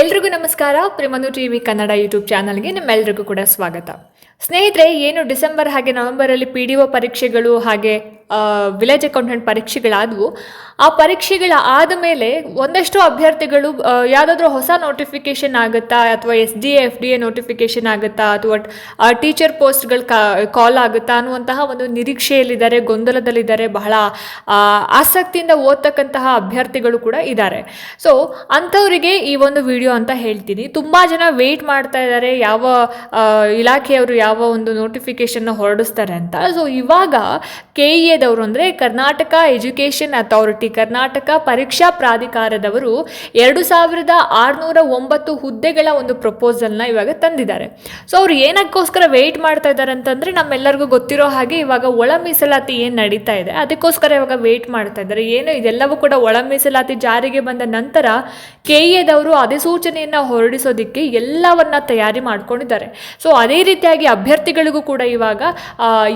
ಎಲ್ರಿಗೂ ನಮಸ್ಕಾರ. ಪ್ರೇಮನು TV Kannada YouTube ಚಾನಲ್ಗೆ ನಿಮ್ಮೆಲ್ಲರಿಗೂ ಕೂಡ ಸ್ವಾಗತ. ಸ್ನೇಹಿತರೆ, ಏನು ಡಿಸೆಂಬರ್ ಹಾಗೆ ನವೆಂಬರಲ್ಲಿ ಪಿ ಡಿ ಒ ಪರೀಕ್ಷೆಗಳು ಹಾಗೆ ವಿಲೇಜ್ ಅಕೌಂಟೆಂಟ್ ಪರೀಕ್ಷೆಗಳಾದವು. ಆ ಪರೀಕ್ಷೆಗಳ ಆದ ಮೇಲೆ ಒಂದಷ್ಟು ಅಭ್ಯರ್ಥಿಗಳು ಯಾವುದಾದ್ರೂ ಹೊಸ ನೋಟಿಫಿಕೇಶನ್ ಆಗುತ್ತಾ ಅಥವಾ S D F D A notification ಆಗುತ್ತಾ ಅಥವಾ ಟೀಚರ್ ಪೋಸ್ಟ್ಗಳು ಕಾಲ್ ಆಗುತ್ತಾ ಅನ್ನುವಂತಹ ಒಂದು ನಿರೀಕ್ಷೆಯಲ್ಲಿದ್ದಾರೆ, ಗೊಂದಲದಲ್ಲಿದ್ದಾರೆ, ಬಹಳ ಆಸಕ್ತಿಯಿಂದ ಓದ್ತಕ್ಕಂತಹ ಅಭ್ಯರ್ಥಿಗಳು ಕೂಡ ಇದ್ದಾರೆ. ಸೊ ಅಂಥವರಿಗೆ ಈ ಒಂದು ವಿಡಿಯೋ ಅಂತ ಹೇಳ್ತೀನಿ. ತುಂಬ ಜನ ವೆಯ್ಟ್ ಮಾಡ್ತಾ ಇದ್ದಾರೆ, ಯಾವ ಇಲಾಖೆಯವರು ಯಾವ ಒಂದು ನೋಟಿಫಿಕೇಶನ್ನ ಹೊರಡಿಸ್ತಾರೆ ಅಂತ. ಸೊ ಇವಾಗ ಕೆ ಇ ಎದವರು ಅಂದರೆ ಕರ್ನಾಟಕ ಎಜುಕೇಷನ್ ಅಥಾರಿಟಿ ಕರ್ನಾಟಕ ಪರೀಕ್ಷಾ ಪ್ರಾಧಿಕಾರದವರು ಎರಡು ಸಾವಿರದ ಆರುನೂರ ಒಂಬತ್ತು ಹುದ್ದೆಗಳ ಒಂದು ಪ್ರಪೋಸಲ್ನ ಇವಾಗ ತಂದಿದ್ದಾರೆ. ಸೊ ಅವ್ರು ಏನಕ್ಕೋಸ್ಕರ ವೆಯ್ಟ್ ಮಾಡ್ತಾ ಇದ್ದಾರೆ ಅಂತಂದರೆ ನಮ್ಮೆಲ್ಲರಿಗೂ ಗೊತ್ತಿರೋ ಹಾಗೆ ಇವಾಗ ಒಳ ಮೀಸಲಾತಿ ಏನು ನಡೀತಾ ಇದೆ, ಅದಕ್ಕೋಸ್ಕರ ಇವಾಗ ವೆಯ್ಟ್ ಮಾಡ್ತಾ ಇದ್ದಾರೆ. ಏನು ಇದೆಲ್ಲವೂ ಕೂಡ ಒಳ ಮೀಸಲಾತಿ ಜಾರಿಗೆ ಬಂದ ನಂತರ ಕೆ ಎದವರು ಅಧಿಸೂಚನೆಯನ್ನು ಹೊರಡಿಸೋದಕ್ಕೆ ಎಲ್ಲವನ್ನ ತಯಾರಿ ಮಾಡ್ಕೊಂಡಿದ್ದಾರೆ. ಸೊ ಅದೇ ರೀತಿಯಾಗಿ ಅಭ್ಯರ್ಥಿಗಳಿಗೂ ಕೂಡ ಇವಾಗ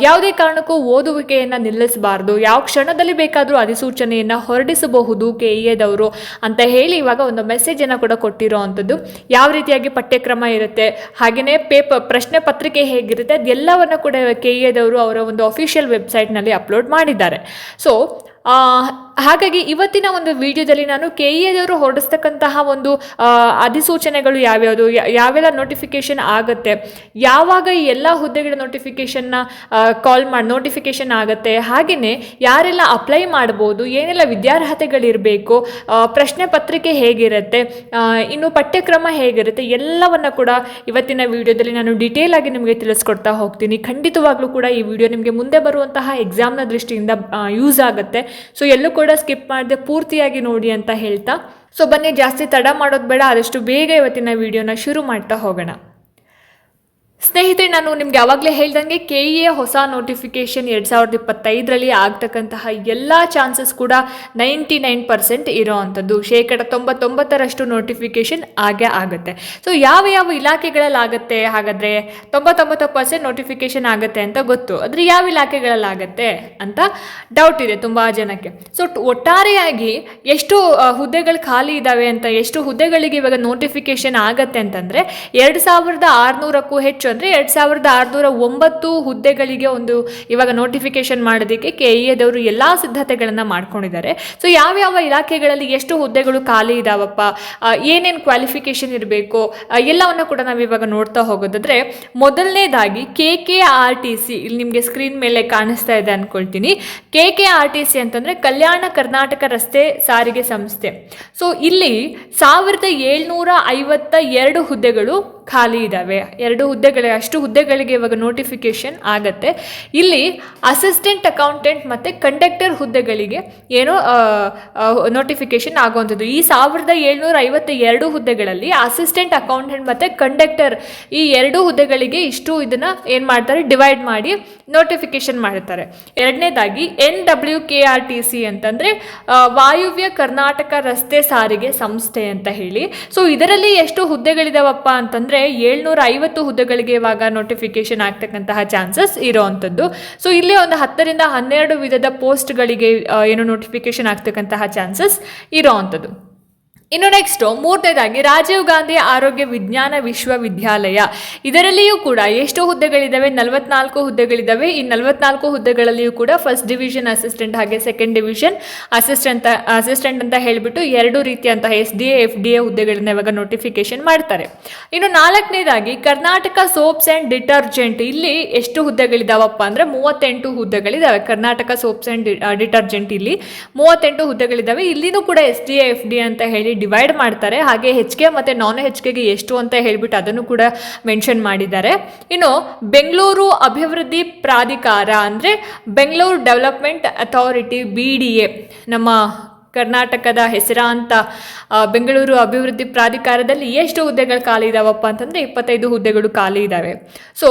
ಯಾವುದೇ ಕಾರಣಕ್ಕೂ ಓದುವಿಕೆಯನ್ನು ನಿಲ್ಲಿಸಬಾರ್ದು. ಯಾವ ಕ್ಷಣದಲ್ಲಿ ಬೇಕಾದರೂ ಅಧಿಸೂಚನೆಯನ್ನು ಹೊರಡಿಸಬಹುದು ಕೆ ಎದವರು ಅಂತ ಹೇಳಿ ಇವಾಗ ಒಂದು ಮೆಸೇಜನ್ನು ಕೂಡ ಕೊಟ್ಟಿರೋ ಅಂಥದ್ದು ಯಾವ ರೀತಿಯಾಗಿ ಪಠ್ಯಕ್ರಮ ಇರುತ್ತೆ ಹಾಗೆಯೇ ಪೇಪರ್ ಪ್ರಶ್ನೆ ಪತ್ರಿಕೆ ಹೇಗಿರುತ್ತೆ, ಅದೆಲ್ಲವನ್ನು ಕೂಡ ಕೆ ಎದವರು ಅವರ ಒಂದು ಅಫಿಷಿಯಲ್ ವೆಬ್ಸೈಟ್ನಲ್ಲಿ ಅಪ್ಲೋಡ್ ಮಾಡಿದ್ದಾರೆ. ಸೊ ಹಾಗಾಗಿ ಇವತ್ತಿನ ಒಂದು ವಿಡಿಯೋದಲ್ಲಿ ನಾನು ಕೆ ಎದವರು ಹೊರಡಿಸ್ತಕ್ಕಂತಹ ಒಂದು ಅಧಿಸೂಚನೆಗಳು ಯಾವ್ಯಾವುದು ಯಾವೆಲ್ಲ ನೋಟಿಫಿಕೇಶನ್ ಆಗುತ್ತೆ, ಯಾವಾಗ ಈ ಎಲ್ಲ ಹುದ್ದೆಗಳ ನೋಟಿಫಿಕೇಷನ್ನ ಕಾಲ್ ಮಾಡಿ ನೋಟಿಫಿಕೇಶನ್ ಆಗುತ್ತೆ ಹಾಗೆಯೇ ಯಾರೆಲ್ಲ ಅಪ್ಲೈ ಮಾಡ್ಬೋದು, ಏನೆಲ್ಲ ವಿದ್ಯಾರ್ಹತೆಗಳಿರಬೇಕು ಪ್ರಶ್ನೆ ಪತ್ರಿಕೆ ಹೇಗಿರುತ್ತೆ ಇನ್ನು ಪಠ್ಯಕ್ರಮ ಹೇಗಿರುತ್ತೆ, ಎಲ್ಲವನ್ನ ಕೂಡ ಇವತ್ತಿನ ವಿಡಿಯೋದಲ್ಲಿ ನಾನು ಡೀಟೇಲ್ ಆಗಿ ನಿಮಗೆ ತಿಳಿಸ್ಕೊಡ್ತಾ ಹೋಗ್ತೀನಿ. ಖಂಡಿತವಾಗ್ಲೂ ಕೂಡ ಈ ವಿಡಿಯೋ ನಿಮಗೆ ಮುಂದೆ ಬರುವಂತಹ ಎಕ್ಸಾಮ್ನ ದೃಷ್ಟಿಯಿಂದ ಯೂಸ್ ಆಗುತ್ತೆ. ಸೊ ಎಲ್ಲೂ ಕೂಡ ಸ್ಕಿಪ್ ಮಾಡದೆ ಪೂರ್ತಿಯಾಗಿ ನೋಡಿ ಅಂತ ಹೇಳ್ತಾ. ಸೊ ಬನ್ನಿ ಜಾಸ್ತಿ ತಡ ಮಾಡೋದು ಬೇಡ, ಆದಷ್ಟು ಬೇಗ ಇವತ್ತಿನ ವಿಡಿಯೋನ ಶುರು ಮಾಡ್ತಾ ಹೋಗೋಣ. ಸ್ನೇಹಿತರೆ, ನಾನು ನಿಮ್ಗೆ ಯಾವಾಗಲೇ ಹೇಳ್ದಂಗೆ ಕೆ ಇ ಎ ಹೊಸ ನೋಟಿಫಿಕೇಶನ್ ಎರಡು ಸಾವಿರದ ಇಪ್ಪತ್ತೈದರಲ್ಲಿ ಆಗ್ತಕ್ಕಂತಹ ಎಲ್ಲ ಚಾನ್ಸಸ್ ಕೂಡ ನೈಂಟಿ ನೈನ್ ಪರ್ಸೆಂಟ್ ಇರೋ ಅಂಥದ್ದು. ಶೇಕಡ ತೊಂಬತ್ತೊಂಬತ್ತರಷ್ಟು ನೋಟಿಫಿಕೇಶನ್ ಆಗೇ ಆಗುತ್ತೆ. ಸೊ ಯಾವ ಯಾವ ಇಲಾಖೆಗಳಲ್ಲಿ ಆಗುತ್ತೆ? ಹಾಗಾದರೆ ತೊಂಬತ್ತೊಂಬತ್ತು ಪರ್ಸೆಂಟ್ ನೋಟಿಫಿಕೇಶನ್ ಆಗುತ್ತೆ ಅಂತ ಗೊತ್ತು. ಆದರೆ ಯಾವ ಇಲಾಖೆಗಳಲ್ಲಿ ಆಗುತ್ತೆ ಅಂತ ಡೌಟ್ ಇದೆ ತುಂಬ ಜನಕ್ಕೆ. ಸೊ ಒಟ್ಟಾರೆಯಾಗಿ ಎಷ್ಟು ಹುದ್ದೆಗಳು ಖಾಲಿ ಇದ್ದಾವೆ ಅಂತ, ಎಷ್ಟು ಹುದ್ದೆಗಳಿಗೆ ಇವಾಗ ನೋಟಿಫಿಕೇಶನ್ ಆಗತ್ತೆ ಅಂತಂದರೆ ಎರಡು ಸಾವಿರದ ಆರುನೂರಕ್ಕೂ ಹೆಚ್ಚು, ಅಂದರೆ ಎರಡು ಸಾವಿರದ ಆರುನೂರ ಒಂಬತ್ತು ಹುದ್ದೆಗಳಿಗೆ ಒಂದು ಇವಾಗ ನೋಟಿಫಿಕೇಶನ್ ಮಾಡೋದಕ್ಕೆ ಕೆ ಇ ಎದವರು ಎಲ್ಲ ಸಿದ್ಧತೆಗಳನ್ನು ಮಾಡ್ಕೊಂಡಿದ್ದಾರೆ. ಸೊ ಯಾವ್ಯಾವ ಇಲಾಖೆಗಳಲ್ಲಿ ಎಷ್ಟು ಹುದ್ದೆಗಳು ಖಾಲಿ ಇದಾವಪ್ಪ? ಏನೇನು ಕ್ವಾಲಿಫಿಕೇಶನ್ ಇರಬೇಕು? ಎಲ್ಲವನ್ನು ಕೂಡ ನಾವು ಇವಾಗ ನೋಡ್ತಾ ಹೋಗೋದಾದ್ರೆ, ಮೊದಲನೇದಾಗಿ K K R T C ಇಲ್ಲಿ ನಿಮಗೆ ಸ್ಕ್ರೀನ್ ಮೇಲೆ ಕಾಣಿಸ್ತಾ ಇದೆ ಅಂದ್ಕೊಳ್ತೀನಿ K K R T C ಅಂತಂದರೆ ಕಲ್ಯಾಣ ಕರ್ನಾಟಕ ರಸ್ತೆ ಸಾರಿಗೆ ಸಂಸ್ಥೆ. ಸೊ ಇಲ್ಲಿ ಸಾವಿರದ ಏಳ್ನೂರ ಐವತ್ತ ಎರಡು ಹುದ್ದೆಗಳು ಖಾಲಿ ಇದ್ದಾವೆ. ಎರಡು ಹುದ್ದೆಗಳ, ಅಷ್ಟು ಹುದ್ದೆಗಳಿಗೆ ಇವಾಗ ನೋಟಿಫಿಕೇಶನ್ ಆಗತ್ತೆ. ಇಲ್ಲಿ ಅಸಿಸ್ಟೆಂಟ್ ಅಕೌಂಟೆಂಟ್ ಮತ್ತು ಕಂಡಕ್ಟರ್ ಹುದ್ದೆಗಳಿಗೆ ಏನೋ ನೋಟಿಫಿಕೇಶನ್ ಆಗುವಂಥದ್ದು. ಈ ಸಾವಿರದ ಏಳ್ನೂರ ಐವತ್ತ ಎರಡು ಹುದ್ದೆಗಳಲ್ಲಿ ಅಸಿಸ್ಟೆಂಟ್ ಅಕೌಂಟೆಂಟ್ ಮತ್ತು ಕಂಡಕ್ಟರ್ ಈ ಎರಡು ಹುದ್ದೆಗಳಿಗೆ ಇಷ್ಟು ಇದನ್ನು ಏನು ಮಾಡ್ತಾರೆ ಡಿವೈಡ್ ಮಾಡಿ ನೋಟಿಫಿಕೇಶನ್ ಮಾಡ್ತಾರೆ. ಎರಡನೇದಾಗಿ N W K R T C ಅಂತಂದರೆ ವಾಯುವ್ಯ ಕರ್ನಾಟಕ ರಸ್ತೆ ಸಾರಿಗೆ ಸಂಸ್ಥೆ ಅಂತ ಹೇಳಿ. ಸೊ ಇದರಲ್ಲಿ ಎಷ್ಟು ಹುದ್ದೆಗಳಿದಾವಪ್ಪ ಅಂತಂದರೆ ಏಳ್ನೂರ ಐವತ್ತು ಹುದ್ದೆಗಳಿಗೆ ಇವಾಗ ನೋಟಿಫಿಕೇಶನ್ ಆಗ್ತಕ್ಕಂತಹ ಚಾನ್ಸಸ್ ಇರೋವಂಥದ್ದು ಸೊ ಇಲ್ಲಿ ಒಂದು ಹತ್ತರಿಂದ ಹನ್ನೆರಡು ವಿಧದ ಪೋಸ್ಟ್ಗಳಿಗೆ ಏನು ನೋಟಿಫಿಕೇಶನ್ ಆಗ್ತಕ್ಕಂತಹ ಚಾನ್ಸಸ್ ಇರೋವಂಥದ್ದು ಇನ್ನು ನೆಕ್ಸ್ಟು ಮೂರನೇದಾಗಿ ರಾಜೀವ್ ಗಾಂಧಿ ಆರೋಗ್ಯ ವಿಜ್ಞಾನ ವಿಶ್ವವಿದ್ಯಾಲಯ. ಇದರಲ್ಲಿಯೂ ಕೂಡ ಎಷ್ಟು ಹುದ್ದೆಗಳಿದ್ದಾವೆ ನಲವತ್ನಾಲ್ಕು ಹುದ್ದೆಗಳಿದ್ದಾವೆ ಈ ನಲವತ್ನಾಲ್ಕು ಹುದ್ದೆಗಳಲ್ಲಿಯೂ ಕೂಡ ಫಸ್ಟ್ ಡಿವಿಷನ್ ಅಸಿಸ್ಟೆಂಟ್ ಹಾಗೆ ಸೆಕೆಂಡ್ ಡಿವಿಷನ್ ಅಸಿಸ್ಟೆಂಟ್ ಅಸಿಸ್ಟೆಂಟ್ ಅಂತ ಹೇಳಿಬಿಟ್ಟು ಎರಡು ರೀತಿಯಂತಹ S D A F D A ಹುದ್ದೆಗಳನ್ನ ಇವಾಗ ನೋಟಿಫಿಕೇಶನ್ ಮಾಡ್ತಾರೆ. ಇನ್ನು ನಾಲ್ಕನೇದಾಗಿ ಕರ್ನಾಟಕ ಸೋಪ್ಸ್ ಆ್ಯಂಡ್ ಡಿಟರ್ಜೆಂಟ್. ಇಲ್ಲಿ ಎಷ್ಟು ಹುದ್ದೆಗಳಿದಾವಪ್ಪ ಅಂದರೆ ಮೂವತ್ತೆಂಟು ಹುದ್ದೆಗಳಿದ್ದಾವೆ ಕರ್ನಾಟಕ ಸೋಪ್ಸ್ ಆ್ಯಂಡ್ ಡಿಟರ್ಜೆಂಟ್ ಇಲ್ಲಿ ಮೂವತ್ತೆಂಟು ಹುದ್ದೆಗಳಿದ್ದಾವೆ ಇಲ್ಲಿನೂ ಕೂಡ S D A F D ಅಂತ ಹೇಳಿ ಡಿವೈಡ್ ಮಾಡ್ತಾರೆ. ಹಾಗೆ ಹೆಚ್ ಕೆ ಮತ್ತು ನಾನ್ ಹೆಚ್ ಕೆಗೆ ಎಷ್ಟು ಅಂತ ಹೇಳಿಬಿಟ್ಟು ಅದನ್ನು ಕೂಡ ಮೆನ್ಷನ್ ಮಾಡಿದ್ದಾರೆ. ಇನ್ನು ಬೆಂಗಳೂರು ಅಭಿವೃದ್ಧಿ ಪ್ರಾಧಿಕಾರ ಅಂದರೆ ಬೆಂಗಳೂರು ಡೆವಲಪ್ಮೆಂಟ್ ಅಥಾರಿಟಿ ಬಿ ನಮ್ಮ ಕರ್ನಾಟಕದ ಹೆಸರಾಂತ ಬೆಂಗಳೂರು ಅಭಿವೃದ್ಧಿ ಪ್ರಾಧಿಕಾರದಲ್ಲಿ ಎಷ್ಟು ಹುದ್ದೆಗಳು ಖಾಲಿ ಇದಾವಪ್ಪ ಅಂತಂದರೆ ಇಪ್ಪತ್ತೈದು ಹುದ್ದೆಗಳು ಖಾಲಿ ಇದ್ದಾವೆ ಸೊ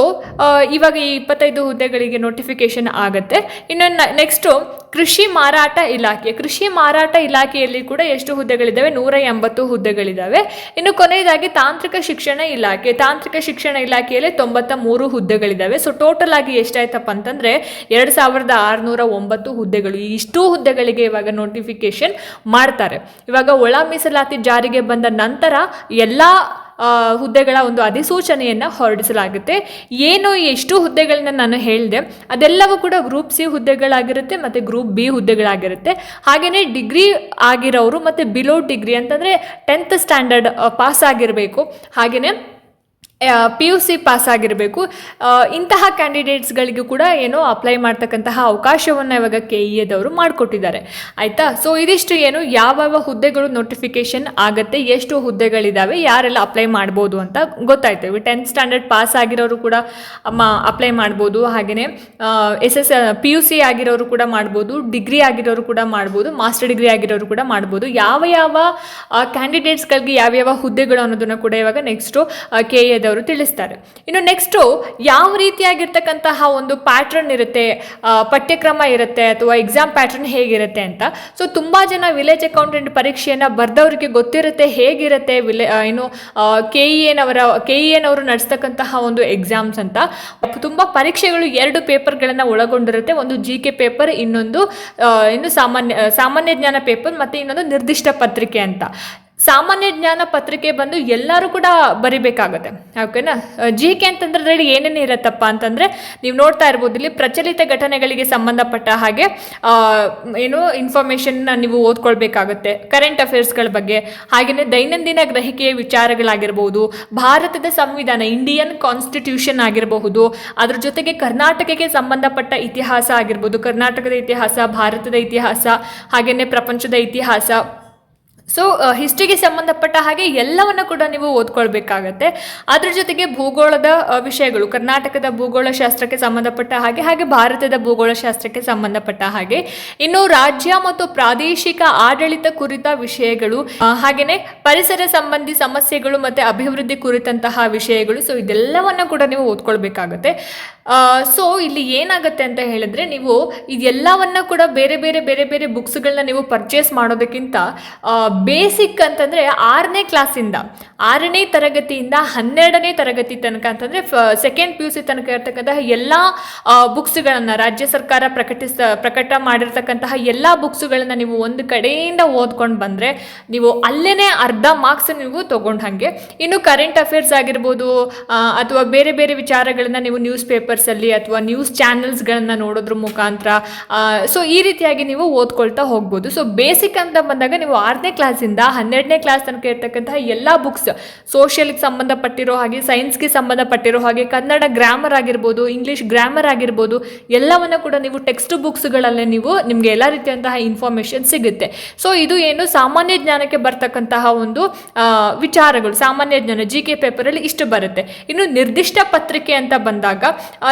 ಇವಾಗ ಈ ಇಪ್ಪತ್ತೈದು ಹುದ್ದೆಗಳಿಗೆ ನೋಟಿಫಿಕೇಶನ್ ಆಗುತ್ತೆ. ಇನ್ನು ನೆಕ್ಸ್ಟು ಕೃಷಿ ಮಾರಾಟ ಇಲಾಖೆ, ಕೃಷಿ ಮಾರಾಟ ಇಲಾಖೆಯಲ್ಲಿ ಕೂಡ ಎಷ್ಟು ಹುದ್ದೆಗಳಿದ್ದಾವೆ ನೂರ ಎಂಬತ್ತು ಹುದ್ದೆಗಳಿದ್ದಾವೆ ಇನ್ನು ಕೊನೆಯದಾಗಿ ತಾಂತ್ರಿಕ ಶಿಕ್ಷಣ ಇಲಾಖೆ, ತಾಂತ್ರಿಕ ಶಿಕ್ಷಣ ಇಲಾಖೆಯಲ್ಲಿ ತೊಂಬತ್ತ ಮೂರು ಹುದ್ದೆಗಳಿದ್ದಾವೆ ಸೊ ಟೋಟಲ್ ಆಗಿ ಎಷ್ಟಾಯ್ತಪ್ಪ ಅಂತಂದರೆ ಎರಡು ಸಾವಿರದ ಆರುನೂರ ಒಂಬತ್ತು ಹುದ್ದೆಗಳು. ಇಷ್ಟು ಹುದ್ದೆಗಳಿಗೆ ಇವಾಗ ನೋಟಿಫಿಕೇಶನ್ ಮಾಡ್ತಾರೆ. ಇವಾಗ ಒಳ ಮೀಸಲಾತಿ ಜಾರಿಗೆ ಬಂದ ನಂತರ ಎಲ್ಲ ಹುದ್ದೆಗಳ ಒಂದು ಅಧಿಸೂಚನೆಯನ್ನು ಹೊರಡಿಸಲಾಗುತ್ತೆ. ಏನು ಎಷ್ಟು ಹುದ್ದೆಗಳನ್ನ ನಾನು ಹೇಳಿದೆ, ಅದೆಲ್ಲವೂ ಕೂಡ ಗ್ರೂಪ್ ಸಿ ಹುದ್ದೆಗಳಾಗಿರುತ್ತೆ ಮತ್ತು ಗ್ರೂಪ್ ಬಿ ಹುದ್ದೆಗಳಾಗಿರುತ್ತೆ. ಹಾಗೆಯೇ ಡಿಗ್ರಿ ಆಗಿರೋರು ಮತ್ತು ಬಿಲೋ ಡಿಗ್ರಿ ಅಂತಂದರೆ ಟೆಂತ್ ಸ್ಟ್ಯಾಂಡರ್ಡ್ ಪಾಸ್ ಆಗಿರಬೇಕು. ಹಾಗೆಯೇ ಪಿ ಯು ಸಿ ಪಾಸ್ ಆಗಿರಬೇಕು. ಇಂತಹ ಕ್ಯಾಂಡಿಡೇಟ್ಸ್ಗಳಿಗೂ ಕೂಡ ಏನೋ ಅಪ್ಲೈ ಮಾಡ್ತಕ್ಕಂತಹ ಅವಕಾಶವನ್ನು ಇವಾಗ ಕೆ ಇ ಎದವರು ಮಾಡಿಕೊಟ್ಟಿದ್ದಾರೆ. ಆಯಿತಾ? ಸೊ ಇದಿಷ್ಟು ಏನು ಯಾವ್ಯಾವ ಹುದ್ದೆಗಳು ನೋಟಿಫಿಕೇಶನ್ ಆಗುತ್ತೆ, ಎಷ್ಟು ಹುದ್ದೆಗಳಿದ್ದಾವೆ ಯಾರೆಲ್ಲ ಅಪ್ಲೈ ಮಾಡ್ಬೋದು ಅಂತ ಗೊತ್ತಾಯ್ತು. ಟೆಂತ್ ಸ್ಟ್ಯಾಂಡರ್ಡ್ ಪಾಸ್ ಆಗಿರೋರು ಕೂಡ ಅಮ್ಮ ಅಪ್ಲೈ ಮಾಡ್ಬೋದು. ಹಾಗೆಯೇ S S P U C ಆಗಿರೋರು ಕೂಡ ಮಾಡ್ಬೋದು ಡಿಗ್ರಿ ಆಗಿರೋರು ಕೂಡ ಮಾಡ್ಬೋದು ಮಾಸ್ಟರ್ ಡಿಗ್ರಿ ಆಗಿರೋರು ಕೂಡ ಮಾಡ್ಬೋದು. ಯಾವ ಯಾವ ಕ್ಯಾಂಡಿಡೇಟ್ಸ್ಗಳಿಗೆ ಯಾವ್ಯಾವ ಹುದ್ದೆಗಳು ಅನ್ನೋದನ್ನು ಕೂಡ ಇವಾಗ ನೆಕ್ಸ್ಟು ಕೆ ಎದವರು ತಿಳಿಸ್ತಾರೆ. ಇನ್ನು ನೆಕ್ಸ್ಟು ಯಾವ ರೀತಿಯಾಗಿರ್ತಕ್ಕಂತಹ ಒಂದು ಪ್ಯಾಟ್ರನ್ ಇರುತ್ತೆ ಪಠ್ಯಕ್ರಮ ಇರುತ್ತೆ ಅಥವಾ ಎಕ್ಸಾಮ್ ಪ್ಯಾಟ್ರನ್ ಹೇಗಿರುತ್ತೆ ಅಂತ. ಸೊ ತುಂಬ ಜನ ವಿಲೇಜ್ ಅಕೌಂಟೆಂಟ್ ಪರೀಕ್ಷೆಯನ್ನು ಬರೆದವರಿಗೆ ಗೊತ್ತಿರುತ್ತೆ ಹೇಗಿರುತ್ತೆ ವಿಲೇ ಏನು ಕೆ ಇ ಎನವರ ಕೆ ಇ ಎನವರು ನಡೆಸ್ತಕ್ಕಂತಹ ಒಂದು ಎಕ್ಸಾಮ್ಸ್ ಅಂತ. ತುಂಬ ಪರೀಕ್ಷೆಗಳು ಎರಡು ಪೇಪರ್ಗಳನ್ನು ಒಳಗೊಂಡಿರುತ್ತೆ, ಒಂದು ಜಿ ಕೆ ಪೇಪರ್ ಇನ್ನೊಂದು ಇನ್ನು ಸಾಮಾನ್ಯ ಸಾಮಾನ್ಯ ಜ್ಞಾನ ಪೇಪರ್ ಮತ್ತು ಇನ್ನೊಂದು ನಿರ್ದಿಷ್ಟ ಪತ್ರಿಕೆ ಅಂತ. ಸಾಮಾನ್ಯ ಜ್ಞಾನ ಪತ್ರಿಕೆ ಬಂದು ಎಲ್ಲರೂ ಕೂಡ ಬರಿಬೇಕಾಗುತ್ತೆ. ಓಕೆನಾ? ಜಿ ಕೆ ಅಂತಂದ್ರೆ ಅದ್ರಲ್ಲಿ ಏನೇನು ಇರತ್ತಪ್ಪ ಅಂತಂದರೆ, ನೀವು ನೋಡ್ತಾ ಇರ್ಬೋದು, ಇಲ್ಲಿ ಪ್ರಚಲಿತ ಘಟನೆಗಳಿಗೆ ಸಂಬಂಧಪಟ್ಟ ಹಾಗೆ ಏನು ಇನ್ಫಾರ್ಮೇಷನ್ನ ನೀವು ಓದ್ಕೊಳ್ಬೇಕಾಗುತ್ತೆ. ಕರೆಂಟ್ ಅಫೇರ್ಸ್ಗಳ ಬಗ್ಗೆ ಹಾಗೆಯೇ ದೈನಂದಿನ ಗ್ರಹಿಕೆಯ ವಿಚಾರಗಳಾಗಿರ್ಬೋದು, ಭಾರತದ ಸಂವಿಧಾನ ಇಂಡಿಯನ್ ಕಾನ್ಸ್ಟಿಟ್ಯೂಷನ್ ಆಗಿರಬಹುದು, ಅದ್ರ ಜೊತೆಗೆ ಕರ್ನಾಟಕಕ್ಕೆ ಸಂಬಂಧಪಟ್ಟ ಇತಿಹಾಸ ಆಗಿರ್ಬೋದು, ಕರ್ನಾಟಕದ ಇತಿಹಾಸ, ಭಾರತದ ಇತಿಹಾಸ ಹಾಗೆಯೇ ಪ್ರಪಂಚದ ಇತಿಹಾಸ ಸೊ ಹಿಸ್ಟ್ರಿಗೆ ಸಂಬಂಧಪಟ್ಟ ಹಾಗೆ ಎಲ್ಲವನ್ನು ಕೂಡ ನೀವು ಓದ್ಕೊಳ್ಬೇಕಾಗತ್ತೆ. ಅದ್ರ ಜೊತೆಗೆ ಭೂಗೋಳದ ವಿಷಯಗಳು, ಕರ್ನಾಟಕದ ಭೂಗೋಳ ಶಾಸ್ತ್ರಕ್ಕೆ ಸಂಬಂಧಪಟ್ಟ ಹಾಗೆ ಹಾಗೆ ಭಾರತದ ಭೂಗೋಳ ಶಾಸ್ತ್ರಕ್ಕೆ ಸಂಬಂಧಪಟ್ಟ ಹಾಗೆ. ಇನ್ನು ರಾಜ್ಯ ಮತ್ತು ಪ್ರಾದೇಶಿಕ ಆಡಳಿತ ಕುರಿತ ವಿಷಯಗಳು ಹಾಗೇನೆ ಪರಿಸರ ಸಂಬಂಧಿ ಸಮಸ್ಯೆಗಳು ಮತ್ತು ಅಭಿವೃದ್ಧಿ ಕುರಿತಂತಹ ವಿಷಯಗಳು. ಸೊ ಇದೆಲ್ಲವನ್ನು ಕೂಡ ನೀವು ಓದ್ಕೊಳ್ಬೇಕಾಗತ್ತೆ. ಸೊ ಇಲ್ಲಿ ಏನಾಗುತ್ತೆ ಅಂತ ಹೇಳಿದ್ರೆ ನೀವು ಇದೆಲ್ಲವನ್ನ ಕೂಡ ಬೇರೆ ಬೇರೆ ಬೇರೆ ಬೇರೆ ಬುಕ್ಸ್ಗಳನ್ನ ನೀವು ಪರ್ಚೇಸ್ ಮಾಡೋದಕ್ಕಿಂತ ಬೇಸಿಕ್ ಅಂತಂದರೆ ಆರನೇ ಕ್ಲಾಸಿಂದ ಆರನೇ ತರಗತಿಯಿಂದ ಹನ್ನೆರಡನೇ ತರಗತಿ ತನಕ ಅಂತಂದರೆ ಸೆಕೆಂಡ್ ಪಿ ಯು ಸಿ ತನಕ ಇರತಕ್ಕಂತಹ ಎಲ್ಲ ಬುಕ್ಸ್ಗಳನ್ನು ರಾಜ್ಯ ಸರ್ಕಾರ ಪ್ರಕಟಿಸ, ಪ್ರಕಟ ಮಾಡಿರ್ತಕ್ಕಂತಹ ಎಲ್ಲ ಬುಕ್ಸ್ಗಳನ್ನು ನೀವು ಒಂದು ಕಡೆಯಿಂದ ಓದ್ಕೊಂಡು ಬಂದರೆ ನೀವು ಅಲ್ಲೇ ಅರ್ಧ ಮಾರ್ಕ್ಸ್ ನೀವು ತೊಗೊಂಡು ಹಾಗೆ. ಇನ್ನು ಕರೆಂಟ್ ಅಫೇರ್ಸ್ ಆಗಿರ್ಬೋದು ಅಥವಾ ಬೇರೆ ಬೇರೆ ವಿಚಾರಗಳನ್ನು ನೀವು ನ್ಯೂಸ್ ಪೇಪರ್ಸಲ್ಲಿ ಅಥವಾ ನ್ಯೂಸ್ ಚಾನಲ್ಸ್ಗಳನ್ನ ನೋಡೋದ್ರ ಮುಖಾಂತರ ಸೊ ಈ ರೀತಿಯಾಗಿ ನೀವು ಓದ್ಕೊಳ್ತಾ ಹೋಗ್ಬೋದು. ಸೊ ಬೇಸಿಕ್ ಅಂತ ಬಂದಾಗ ನೀವು ಆರನೇ ಕ್ಲಾಸಿಂದ ಹನ್ನೆರಡನೇ ಕ್ಲಾಸ್ ತನಕ ಇರ್ತಕ್ಕಂತಹ ಎಲ್ಲ ಬುಕ್ಸ್ ಸೋಷಿಯಲ್ಗೆ ಸಂಬಂಧಪಟ್ಟಿರೋ ಹಾಗೆ ಸೈನ್ಸ್ಗೆ ಸಂಬಂಧಪಟ್ಟಿರೋ ಹಾಗೆ, ಕನ್ನಡ ಗ್ರಾಮರ್ ಆಗಿರ್ಬೋದು ಇಂಗ್ಲೀಷ್ ಗ್ರಾಮರ್ ಆಗಿರ್ಬೋದು, ಎಲ್ಲವನ್ನು ಕೂಡ ನೀವು ಟೆಕ್ಸ್ಟ್ ಬುಕ್ಸ್ಗಳಲ್ಲೇ ನೀವು ನಿಮಗೆ ಎಲ್ಲ ರೀತಿಯಂತಹ ಇನ್ಫಾರ್ಮೇಷನ್ ಸಿಗುತ್ತೆ. ಸೊ ಇದು ಏನು ಸಾಮಾನ್ಯ ಜ್ಞಾನಕ್ಕೆ ಬರ್ತಕ್ಕಂತಹ ಒಂದು ವಿಚಾರಗಳು. ಸಾಮಾನ್ಯ ಜ್ಞಾನ ಜಿ ಕೆ ಪೇಪರಲ್ಲಿ ಇಷ್ಟು ಬರುತ್ತೆ. ಇನ್ನು ನಿರ್ದಿಷ್ಟ ಪತ್ರಿಕೆ ಅಂತ ಬಂದಾಗ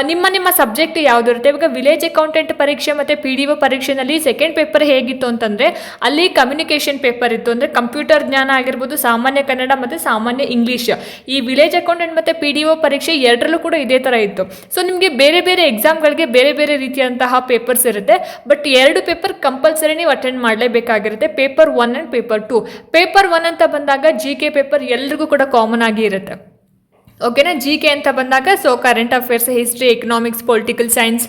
ನಿಮ್ಮ ನಿಮ್ಮ ಸಬ್ಜೆಕ್ಟ್ ಯಾವುದು ಇರುತ್ತೆ? ಇವಾಗ ವಿಲೇಜ್ ಅಕೌಂಟೆಂಟ್ ಪರೀಕ್ಷೆ ಮತ್ತು ಪಿ ಡಿ ಒ ಪರೀಕ್ಷೆನಲ್ಲಿ ಸೆಕೆಂಡ್ ಪೇಪರ್ ಹೇಗಿತ್ತು ಅಂತಂದರೆ ಅಲ್ಲಿ ಕಮ್ಯುನಿಕೇಷನ್ ಪೇಪರ್ ಇತ್ತು. ಅಂದರೆ ಕಂಪ್ಯೂಟರ್ ಜ್ಞಾನ ಆಗಿರ್ಬೋದು, ಸಾಮಾನ್ಯ ಕನ್ನಡ ಮತ್ತು ಸಾಮಾನ್ಯ ಇಂಗ್ಲೀಷ್ ಈ ವಿಲೇಜ್ ಅಕೌಂಟೆಂಟ್ ಮತ್ತು ಪಿ ಡಿ ಒ ಪರೀಕ್ಷೆ ಎರಡರಲ್ಲೂ ಕೂಡ ಇದೇ ಥರ ಇತ್ತು. ಸೊ ನಿಮಗೆ ಬೇರೆ ಬೇರೆ ಎಕ್ಸಾಮ್ಗಳಿಗೆ ಬೇರೆ ಬೇರೆ ರೀತಿಯಂತಹ ಪೇಪರ್ಸ್ ಇರುತ್ತೆ. ಬಟ್ ಎರಡು ಪೇಪರ್ ಕಂಪಲ್ಸರಿ ನೀವು attend ಮಾಡಲೇಬೇಕಾಗಿರುತ್ತೆ. Paper one and paper two paper one ಅಂತ ಬಂದಾಗ ಜಿ ಕೆ ಪೇಪರ್ ಎಲ್ರಿಗೂ ಕೂಡ ಕಾಮನ್ ಆಗಿ ಇರುತ್ತೆ. ಓಕೆನಾ ಜಿ ಕೆ ಅಂತ ಬಂದಾಗ so current affairs history economics political science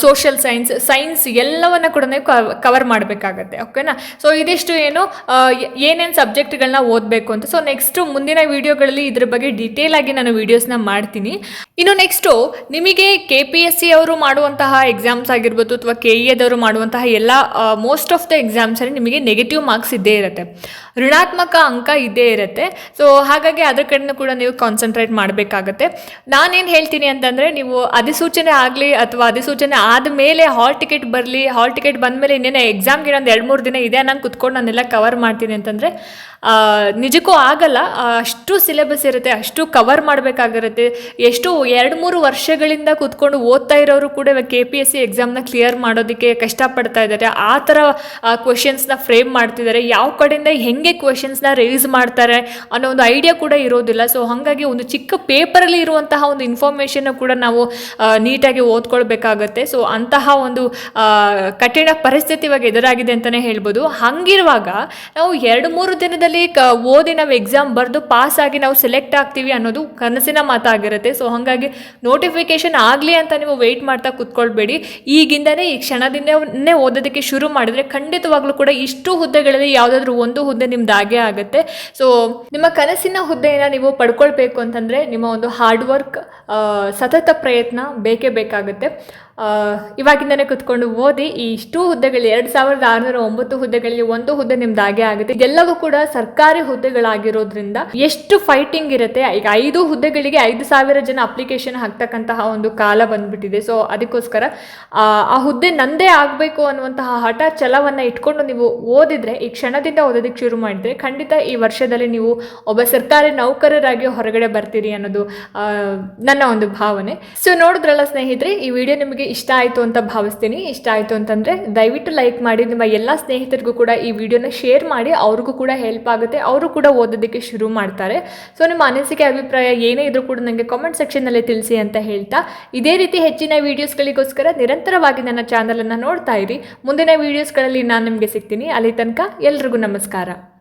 social science science ಎಲ್ಲವನ್ನು ಕೂಡ ನೀವು ಕವರ್ ಮಾಡಬೇಕಾಗತ್ತೆ ಓಕೆನಾ ಸೊ ಇದಿಷ್ಟು ಏನು ಏನೇನು ಸಬ್ಜೆಕ್ಟ್ಗಳನ್ನ ಓದಬೇಕು ಅಂತ. ಸೊ ನೆಕ್ಸ್ಟು ಮುಂದಿನ ವಿಡಿಯೋಗಳಲ್ಲಿ ಇದ್ರ ಬಗ್ಗೆ ಡೀಟೇಲ್ ಆಗಿ ನಾನು ವೀಡಿಯೋಸ್ನ ಮಾಡ್ತೀನಿ. ಇನ್ನು ನೆಕ್ಸ್ಟು ನಿಮಗೆ ಕೆ ಪಿ ಎಸ್ ಸಿ ಅವರು ಮಾಡುವಂತಹ ಎಕ್ಸಾಮ್ಸ್ ಆಗಿರ್ಬೋದು ಅಥವಾ ಕೆ ಇ ಎದವರು ಮಾಡುವಂತಹ ಎಲ್ಲ ಮೋಸ್ಟ್ ಆಫ್ ದ ಎಕ್ಸಾಮ್ಸಲ್ಲಿ ನಿಮಗೆ ನೆಗೆಟಿವ್ ಮಾರ್ಕ್ಸ್ ಇದ್ದೇ ಇರುತ್ತೆ. ಋಣಾತ್ಮಕ ಅಂಕ ಇದ್ದೇ ಇರುತ್ತೆ. ಸೊ ಹಾಗಾಗಿ ಅದ್ರ ಕಡೆನೂ ಕೂಡ ನೀವು ಕಾನ್ಸಂಟ್ರೇಟ್ ಮಾಡಬೇಕಾಗತ್ತೆ. ನಾನೇನು ಹೇಳ್ತೀನಿ ಅಂತಂದರೆ, ನೀವು ಅಧಿಸೂಚನೆ ಆಗಲಿ ಅಥವಾ ಅಧಿಸೂಚನೆ ಆದಮೇಲೆ ಹಾಲ್ ಟಿಕೆಟ್ ಬರಲಿ ಹಾಲ್ ಟಿಕೆಟ್ ಬಂದಮೇಲೆ ಇನ್ನೇನು ಎಕ್ಸಾಮ್ಗೆ ಇನ್ನೊಂದು ಎರಡು ಮೂರು ದಿನ ಇದೆ ನಾನು ಕುತ್ಕೊಂಡು ನಾನೆಲ್ಲ ಕವರ್ ಮಾಡ್ತೀನಿ ಅಂತಂದರೆ ನಿಜಕ್ಕೂ ಆಗಲ್ಲ. ಅಷ್ಟು ಸಿಲೆಬಸ್ ಇರುತ್ತೆ, ಅಷ್ಟು ಕವರ್ ಮಾಡಬೇಕಾಗಿರುತ್ತೆ. ಎಷ್ಟು ಎರಡು ಮೂರು ವರ್ಷಗಳಿಂದ ಕೂತ್ಕೊಂಡು ಓದ್ತಾ ಇರೋರು ಕೂಡ ಕೆ ಪಿ ಎಸ್ ಸಿ ಎಕ್ಸಾಮ್ನ ಕ್ಲಿಯರ್ ಮಾಡೋದಕ್ಕೆ ಕಷ್ಟಪಡ್ತಾ ಇದ್ದಾರೆ. ಆ ಥರ ಕ್ವೆಶನ್ಸ್ನ ಫ್ರೇಮ್ ಮಾಡ್ತಿದ್ದಾರೆ. ಯಾವ ಕಡೆಯಿಂದ ಹೆಂಗೆ ಕ್ವೆಶನ್ಸ್ನ ರೇಸ್ ಮಾಡ್ತಾರೆ ಅನ್ನೋ ಒಂದು ಐಡಿಯಾ ಕೂಡ ಇರೋದಿಲ್ಲ. ಸೊ ಹಾಗಾಗಿ ಒಂದು ಚಿಕ್ಕ ಪೇಪರಲ್ಲಿ ಇರುವಂತಹ ಒಂದು ಇನ್ಫಾರ್ಮೇಷನ್ ಕೂಡ ನಾವು ನೀಟಾಗಿ ಓದ್ಕೊಳ್ಬೇಕಾಗತ್ತೆ. ಸೊ ಅಂತಹ ಒಂದು ಕಠಿಣ ಪರಿಸ್ಥಿತಿ ಇವಾಗ ಎದುರಾಗಿದೆ ಅಂತಲೇ ಹೇಳ್ಬೋದು. ಹಾಗಿರುವಾಗ ನಾವು ಎರಡು ಮೂರು ದಿನದಲ್ಲಿ ಜೀವನದಲ್ಲಿ ಕ, ಓದಿ ನಾವು ಎಕ್ಸಾಮ್ ಬರೆದು ಪಾಸ್ ಆಗಿ ನಾವು ಸೆಲೆಕ್ಟ್ ಆಗ್ತೀವಿ ಅನ್ನೋದು ಕನಸಿನ ಮಾತಾಗಿರುತ್ತೆ. ಸೊ ಹಾಗಾಗಿ ನೋಟಿಫಿಕೇಶನ್ ಆಗಲಿ ಅಂತ ನೀವು ವೆಯ್ಟ್ ಮಾಡ್ತಾ ಕುತ್ಕೊಳ್ಬೇಡಿ. ಈಗಿಂದನೇ ಈ ಕ್ಷಣದಿಂದನೇ ಓದೋದಕ್ಕೆ ಶುರು ಮಾಡಿದ್ರೆ ಖಂಡಿತವಾಗ್ಲೂ ಕೂಡ ಇಷ್ಟು ಹುದ್ದೆಗಳಲ್ಲಿ ಯಾವುದಾದ್ರೂ ಒಂದು ಹುದ್ದೆ ನಿಮ್ದು ಆಗೇ ಆಗುತ್ತೆ. ಸೊ ನಿಮ್ಮ ಕನಸಿನ ಹುದ್ದೆಯನ್ನು ನೀವು ಪಡ್ಕೊಳ್ಬೇಕು ಅಂತಂದರೆ ನಿಮ್ಮ ಒಂದು ಹಾರ್ಡ್ ವರ್ಕ್ ಸತತ ಪ್ರಯತ್ನ ಬೇಕೇ ಬೇಕಾಗುತ್ತೆ. ಇವಾಗಿಂದನೇ ಕುತ್ಕೊಂಡು ಓದಿ, ಈ ಇಷ್ಟು ಹುದ್ದೆಗಳು ಎರಡು ಸಾವಿರದ ಆರುನೂರ ಒಂಬತ್ತು ಹುದ್ದೆಗಳಲ್ಲಿ ಒಂದು ಹುದ್ದೆ ನಿಮ್ದು ಆಗೇ ಆಗುತ್ತೆ. ಎಲ್ಲವೂ ಕೂಡ ಸರ್ಕಾರಿ ಹುದ್ದೆಗಳಾಗಿರೋದ್ರಿಂದ ಎಷ್ಟು ಫೈಟಿಂಗ್ ಇರುತ್ತೆ? ಈಗ ಐದು ಹುದ್ದೆಗಳಿಗೆ ಐದು ಸಾವಿರ ಜನ ಅಪ್ಲಿಕೇಶನ್ ಹಾಕ್ತಕ್ಕಂತಹ ಒಂದು ಕಾಲ ಬಂದ್ಬಿಟ್ಟಿದೆ. ಸೊ ಅದಕ್ಕೋಸ್ಕರ ಆ, ಹುದ್ದೆ ನಂದೇ ಆಗಬೇಕು ಅನ್ನುವಂತಹ ಹಠ ಛಲವನ್ನು ಇಟ್ಕೊಂಡು ನೀವು ಓದಿದ್ರೆ ಈ ಕ್ಷಣದಿಂದ ಓದೋದಕ್ಕೆ ಶುರು ಮಾಡಿದ್ರೆ ಖಂಡಿತ ಈ ವರ್ಷದಲ್ಲಿ ನೀವು ಒಬ್ಬ ಸರ್ಕಾರಿ ನೌಕರರಾಗಿ ಹೊರಗಡೆ ಬರ್ತೀರಿ ಅನ್ನೋದು ನನ್ನ ಒಂದು ಭಾವನೆ. ಸೊ ನೋಡಿದ್ರಲ್ಲ ಸ್ನೇಹಿತರೆ ಈ ವಿಡಿಯೋ ನಿಮಗೆ ಇಷ್ಟ ಆಯಿತು ಅಂತ ಭಾವಿಸ್ತೀನಿ. ಇಷ್ಟ ಆಯಿತು ಅಂತಂದರೆ ದಯವಿಟ್ಟು ಲೈಕ್ ಮಾಡಿ ನಿಮ್ಮ ಎಲ್ಲ ಸ್ನೇಹಿತರಿಗೂ ಕೂಡ ಈ ವಿಡಿಯೋನ ಶೇರ್ ಮಾಡಿ ಅವ್ರಿಗೂ ಕೂಡ ಹೆಲ್ಪ್ ಆಗುತ್ತೆ ಅವರು ಕೂಡ ಓದೋದಕ್ಕೆ ಶುರು ಮಾಡ್ತಾರೆ. ಸೊ ನಿಮ್ಮ ಅನಿಸಿಕೆ, ಅಭಿಪ್ರಾಯ ಏನೇ ಇದ್ರೂ ಕೂಡ ನನಗೆ ಕಾಮೆಂಟ್ ಸೆಕ್ಷನ್ನಲ್ಲಿ ತಿಳಿಸಿ ಅಂತ ಹೇಳ್ತಾ. ಇದೇ ರೀತಿ ಹೆಚ್ಚಿನ ವೀಡಿಯೋಸ್ಗಳಿಗೋಸ್ಕರ ನಿರಂತರವಾಗಿ ನನ್ನ ಚಾನಲನ್ನು ನೋಡ್ತಾ ಇರಿ. ಮುಂದಿನ ವೀಡಿಯೋಸ್ಗಳಲ್ಲಿ ನಾನು ನಿಮಗೆ ಸಿಗ್ತೀನಿ. ಅಲ್ಲಿ ತನಕ ಎಲ್ರಿಗೂ ನಮಸ್ಕಾರ.